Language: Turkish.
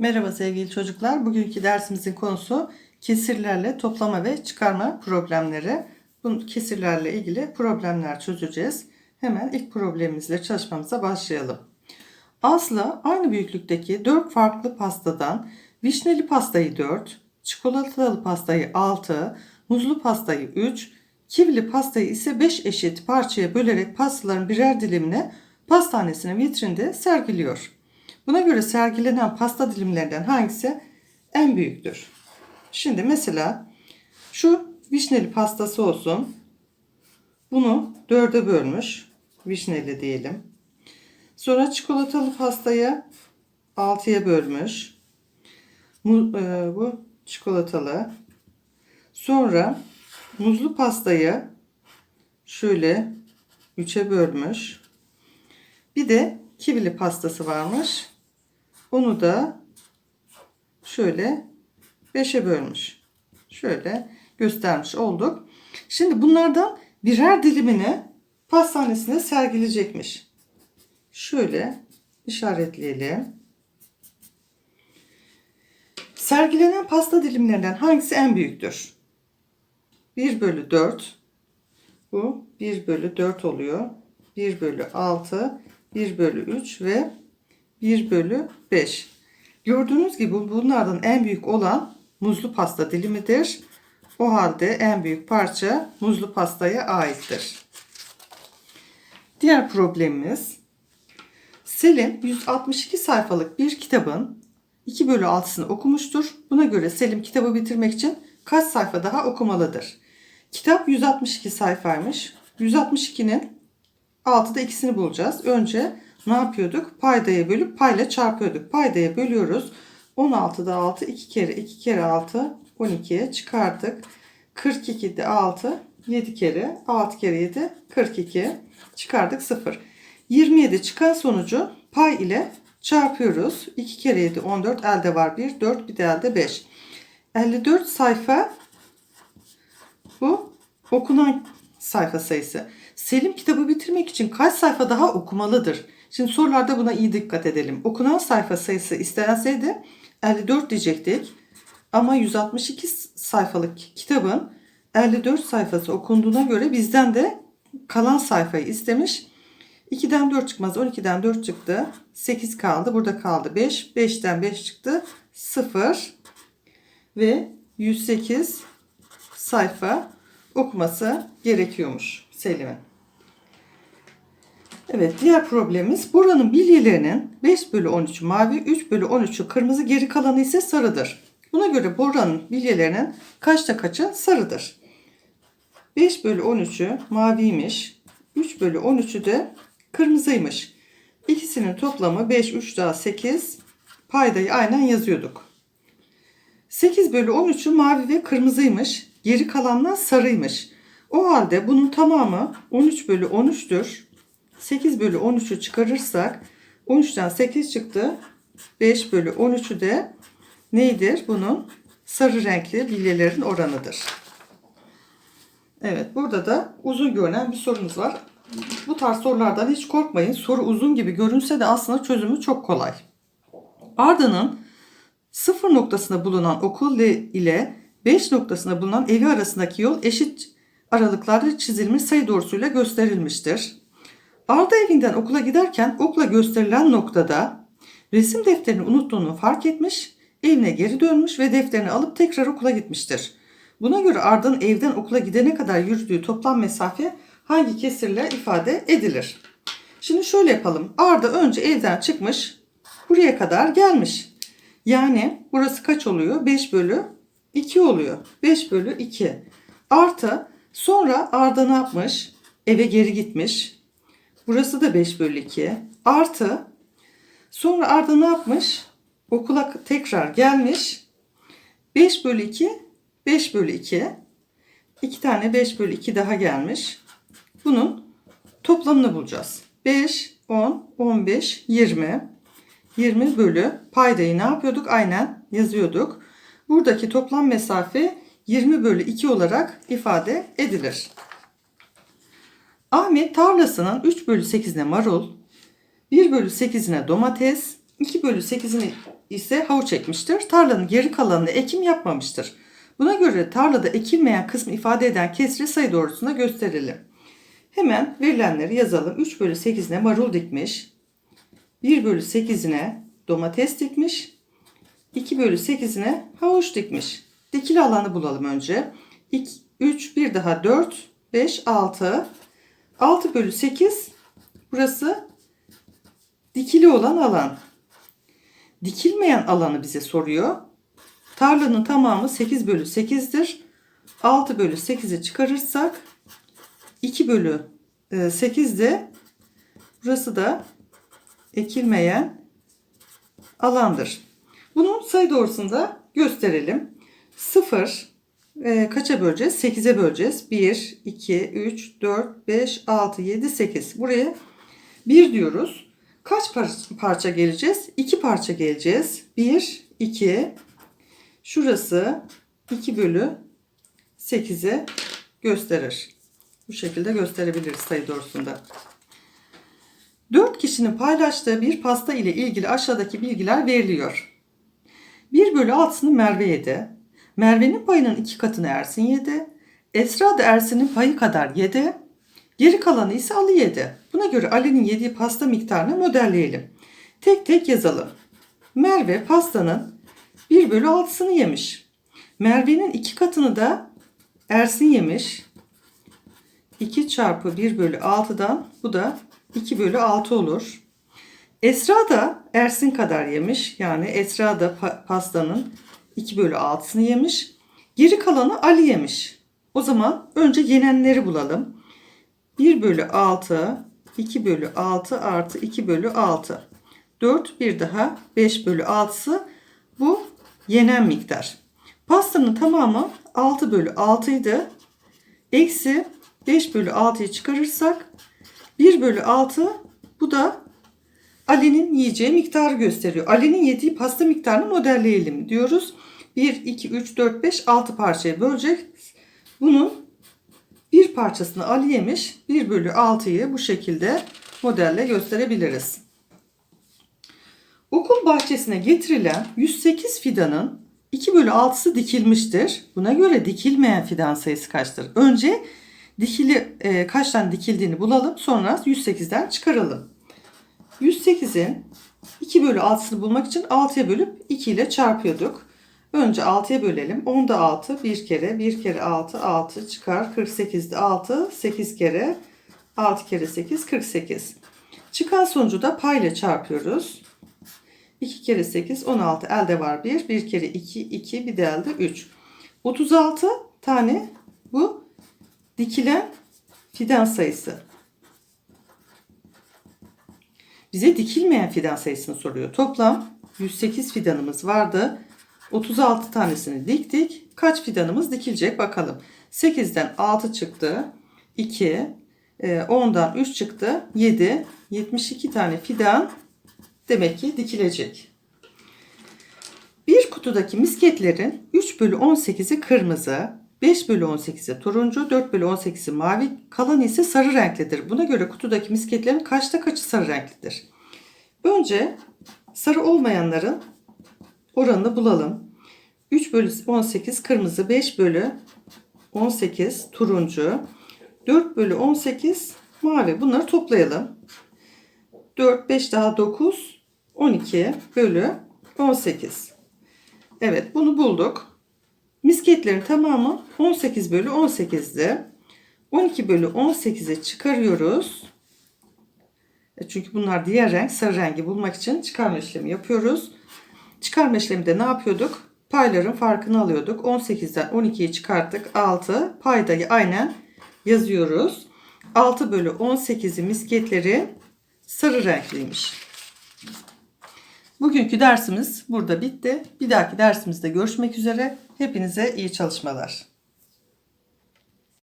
Merhaba sevgili çocuklar. Bugünkü dersimizin konusu kesirlerle toplama ve çıkarma problemleri. Bu kesirlerle ilgili problemler çözeceğiz. Hemen ilk problemimizle çalışmamıza başlayalım. Aslı aynı büyüklükteki 4 farklı pastadan vişneli pastayı 4, çikolatalı pastayı 6, muzlu pastayı 3, kivili pastayı ise 5 eşit parçaya bölerek pastaların birer dilimine pastanesinin vitrinde sergiliyor. Buna göre sergilenen pasta dilimlerinden hangisi en büyüktür? Şimdi mesela şu vişneli pastası olsun. Bunu dörde bölmüş. Vişneli diyelim. Sonra çikolatalı pastayı altıya bölmüş. Mu- e, bu çikolatalı. Sonra muzlu pastayı şöyle üçe bölmüş. Bir de kivili pastası varmış. Onu da şöyle 5'e bölmüş. Şöyle göstermiş olduk. Şimdi bunlardan birer dilimini pastanesine sergileyecekmiş. Şöyle işaretleyelim. Sergilenen pasta dilimlerinden hangisi en büyüktür? 1 bölü 4. Bu 1 bölü 4 oluyor. 1 bölü 6, 1 bölü 3 ve 1 bölü 5. Gördüğünüz gibi bunlardan en büyük olan muzlu pasta dilimidir. O halde en büyük parça muzlu pastaya aittir. Diğer problemimiz Selim 162 sayfalık bir kitabın 2 bölü 6'sını okumuştur. Buna göre Selim kitabı bitirmek için kaç sayfa daha okumalıdır? Kitap 162 sayfaymış. 162'nin 6'da ikisini bulacağız. Önce ne yapıyorduk? Paydaya bölüp payla çarpıyorduk. Paydaya bölüyoruz. 16'da 6 2 kere 2 kere 6 12'ye çıkardık. 42'de 6 7 kere 6 kere 7 42 çıkardık 0. 27 çıkan sonucu pay ile çarpıyoruz. 2 kere 7 14 elde var 1 4 bir de elde 5. 54 sayfa bu okunan sayfa sayısı. Selim kitabı bitirmek için kaç sayfa daha okumalıdır? Şimdi sorularda buna iyi dikkat edelim. Okunan sayfa sayısı istenseydi 54 diyecektik. Ama 162 sayfalık kitabın 54 sayfası okunduğuna göre bizden de kalan sayfayı istemiş. 2'den 4 çıkmaz. 12'den 4 çıktı. 8 kaldı. Burada kaldı 5. 5'ten 5 çıktı. 0 ve 108 sayfa okuması gerekiyormuş Selim'in. Evet diğer problemimiz buranın bilyelerinin 5 bölü 13'ü mavi 3 bölü 13'ü kırmızı geri kalanı ise sarıdır. Buna göre buranın bilyelerinin kaçta kaçı sarıdır. 5 bölü 13'ü maviymiş. 3 bölü 13'ü de kırmızıymış. İkisinin toplamı 5 3 daha 8 paydayı aynen yazıyorduk. 8 bölü 13'ü mavi ve kırmızıymış. Geri kalanlar sarıymış. O halde bunun tamamı 13 bölü 13'tür. 8 bölü 13'ü çıkarırsak 13'ten 8 çıktı. 5 bölü 13'ü de neydir? Bunun sarı renkli bilyelerin oranıdır. Evet burada da uzun görünen bir sorumuz var. Bu tarz sorulardan hiç korkmayın. Soru uzun gibi görünse de aslında çözümü çok kolay. Arda'nın sıfır noktasında bulunan okul ile 5 noktasında bulunan evi arasındaki yol eşit aralıklarda çizilmiş sayı doğrusuyla gösterilmiştir. Arda evinden okula giderken okula gösterilen noktada resim defterini unuttuğunu fark etmiş, evine geri dönmüş ve defterini alıp tekrar okula gitmiştir. Buna göre Arda'nın evden okula gidene kadar yürüdüğü toplam mesafe hangi kesirle ifade edilir? Şimdi şöyle yapalım. Arda önce evden çıkmış, buraya kadar gelmiş. Yani burası kaç oluyor? 5 bölü 2 oluyor. 5 bölü 2. Artı sonra Arda ne yapmış? Eve geri gitmiş. Burası da 5 bölü 2. Artı sonra Arda ne yapmış? Okula tekrar gelmiş. 5 bölü 2 5 bölü 2. 2 tane 5 bölü 2 daha gelmiş. Bunun toplamını bulacağız. 5, 10, 15, 20. 20 bölü paydayı ne yapıyorduk? Aynen yazıyorduk. Buradaki toplam mesafe 20 bölü 2 olarak ifade edilir. Ahmet tarlasının 3 bölü 8'ine marul, 1 bölü 8'ine domates, 2 bölü 8'ine ise havuç ekmiştir. Tarlanın geri kalanını ekim yapmamıştır. Buna göre tarlada ekilmeyen kısmı ifade eden kesri sayı doğrusunda gösterelim. Hemen verilenleri yazalım. 3 bölü 8'ine marul dikmiş. 1 bölü 8'ine domates dikmiş. 2 bölü 8'ine havuç dikmiş. Dikili alanı bulalım önce. 2, 3, bir daha 4, 5, 6. 6 bölü 8 burası dikili olan alan. Dikilmeyen alanı bize soruyor. Tarlanın tamamı 8 bölü 8'dir. 6 bölü 8'i çıkarırsak 2 bölü 8 de burası da ekilmeyen alandır. Bunu sayı doğrusunda gösterelim. 0 e, kaça böleceğiz? 8'e böleceğiz. 1, 2, 3, 4, 5, 6, 7, 8. Buraya 1 diyoruz. Kaç par- parça geleceğiz? 2 parça geleceğiz. 1, 2. Şurası 2 bölü 8'e gösterir. Bu şekilde gösterebiliriz sayı doğrusunda. 4 kişinin paylaştığı bir pasta ile ilgili aşağıdaki bilgiler veriliyor. 1 bölü 6'sını Merve yedi. Merve'nin payının iki katını Ersin yedi. Esra da Ersin'in payı kadar yedi. Geri kalanı ise Ali yedi. Buna göre Ali'nin yediği pasta miktarını modelleyelim. Tek tek yazalım. Merve pastanın 1 bölü 6'sını yemiş. Merve'nin iki katını da Ersin yemiş. 2 çarpı 1 bölü 6'dan bu da 2 bölü 6 olur. Esra da Ersin kadar yemiş. Yani Esra da pa- pastanın 2 bölü 6'sını yemiş. Geri kalanı Ali yemiş. O zaman önce yenenleri bulalım. 1 bölü 6, 2 bölü 6 artı 2 bölü 6. 4 bir daha 5 bölü 6'sı bu yenen miktar. Pastanın tamamı 6 bölü 6 idi. Eksi 5 bölü 6'yı çıkarırsak 1 bölü 6 bu da Ali'nin yiyeceği miktarı gösteriyor. Ali'nin yediği pasta miktarını modelleyelim diyoruz. 1, 2, 3, 4, 5, 6 parçaya bölecek. Bunun bir parçasını Ali yemiş. 1 bölü 6'yı bu şekilde modelle gösterebiliriz. Okul bahçesine getirilen 108 fidanın 2 bölü 6'sı dikilmiştir. Buna göre dikilmeyen fidan sayısı kaçtır? Önce dikili e, kaç dikildiğini bulalım. Sonra 108'den çıkaralım. 108'in 2 bölü 6'sını bulmak için 6'ya bölüp 2 ile çarpıyorduk. Önce 6'ya bölelim. 10'da 6 bir kere. 1 kere 6 6 çıkar. 48'de 6 8 kere. 6 kere 8 48. Çıkan sonucu da payla çarpıyoruz. 2 kere 8 16 elde var 1. 1 kere 2 2 bir de elde 3. 36 tane bu dikilen fidan sayısı. Bize dikilmeyen fidan sayısını soruyor. Toplam 108 fidanımız vardı. 36 tanesini diktik. Kaç fidanımız dikilecek bakalım. 8'den 6 çıktı. 2. 10'dan 3 çıktı. 7. 72 tane fidan demek ki dikilecek. Bir kutudaki misketlerin 3 bölü 18'i kırmızı, 5 bölü 18'i turuncu, 4 bölü 18'i mavi, kalan ise sarı renklidir. Buna göre kutudaki misketlerin kaçta kaçı sarı renklidir? Önce sarı olmayanların oranını bulalım. 3 bölü 18 kırmızı, 5 bölü 18 turuncu, 4 bölü 18 mavi. Bunları toplayalım. 4, 5 daha 9, 12 bölü 18. Evet bunu bulduk. Misketlerin tamamı 18 bölü 18'di. 12 bölü 18'e çıkarıyoruz. E, Çünkü bunlar diğer renk sarı rengi bulmak için çıkarma işlemi yapıyoruz. Çıkarma işleminde ne yapıyorduk? Payların farkını alıyorduk. 18'den 12'yi çıkarttık. 6. Paydayı aynen yazıyoruz. 6 bölü 18'i misketleri sarı renkliymiş. Bugünkü dersimiz burada bitti. Bir dahaki dersimizde görüşmek üzere. Hepinize iyi çalışmalar.